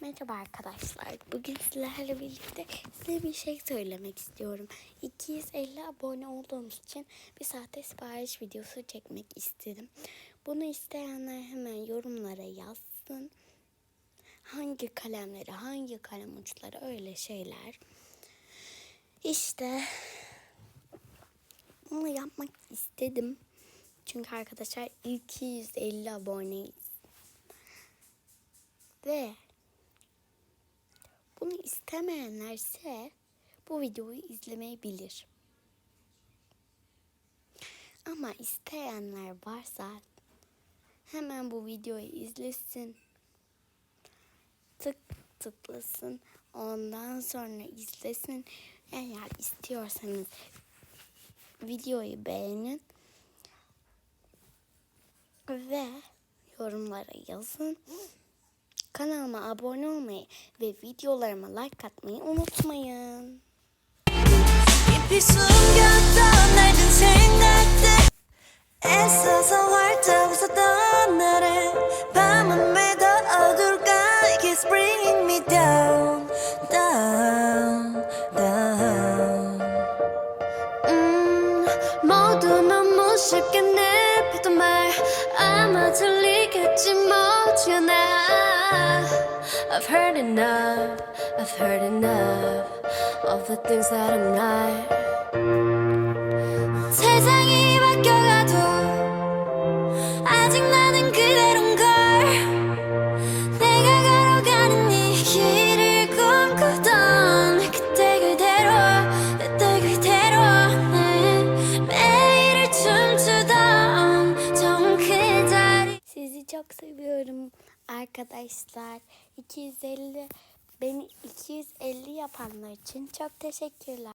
Merhaba arkadaşlar. Bugün sizlerle birlikte size bir şey söylemek istiyorum. 250 abone olduğumuz için bir sahte sipariş videosu çekmek istedim. Bunu isteyenler hemen yorumlara yazsın. Hangi kalemleri, hangi kalem uçları öyle şeyler. İşte bunu yapmak istedim. Çünkü arkadaşlar 250 aboneyiz. Ve bunu istemeyenlerse bu videoyu izlemeyebilir. Ama isteyenler varsa hemen bu videoyu izlesin. Tık tıklasın. Ondan sonra izlesin. Eğer istiyorsanız videoyu beğenin. Ve yorumlara yazın. Kanalıma abone olmayı ve videolarıma like atmayı unutmayın. 깊이 숨겼던 낡은 생각들 애써서 활짝 웃었던 나를 밤은 왜 더 어둘까 It keeps bringing me down down down 음, 모두 너무 쉽게 내뱉던 말 아마 들리겠지 뭐지 않 아 I've heard enough, I've heard enough of the things that I'm not 세상이 바뀌어가도 아직 나는 그대로인 걸 내가 걸어가는 이 길을 꿈꾸던 그때 그대로 그때 그대로 내 매일을 춤추던 정그 çok seviyorum arkadaşlar. 250 beni 250 yapanlar için çok teşekkürler.